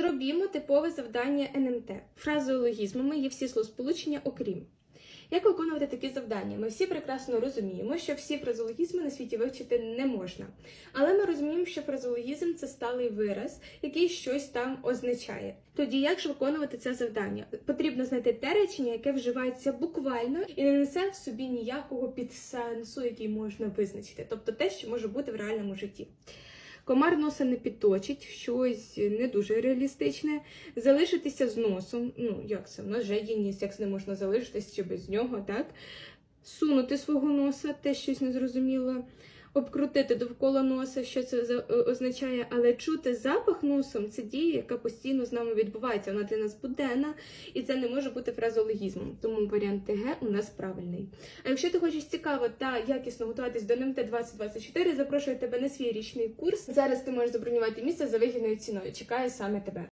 Зробімо типове завдання НМТ. Фразеологізмами є всі словосполучення окрім. Як виконувати такі завдання? Ми всі прекрасно розуміємо, що всі фразеологізми на світі вивчити не можна. Але ми розуміємо, що фразеологізм це сталий вираз, який щось там означає. Тоді як ж виконувати це завдання? Потрібно знайти те речення, яке вживається буквально і не несе в собі ніякого підсенсу, який можна визначити, тобто те, що може бути в реальному житті. Комар носа не підточить, щось не дуже реалістичне. Залишитися з носом. Ну, як це? в нас вже є ніс, як не можна залишитись чи без нього, так? Сунути свого носа, теж щось незрозуміло. Обкрутити довкола носа, що це означає, але чути запах носом це дія, яка постійно з нами відбувається. Вона для нас буденна, і це не може бути фразеологізмом. Тому варіант ТГ у нас правильний. А якщо ти хочеш цікаво та якісно готуватись до НМТ 2024, запрошую тебе на свій річний курс. Зараз ти можеш забронювати місце за вигідною ціною. Чекаю саме тебе.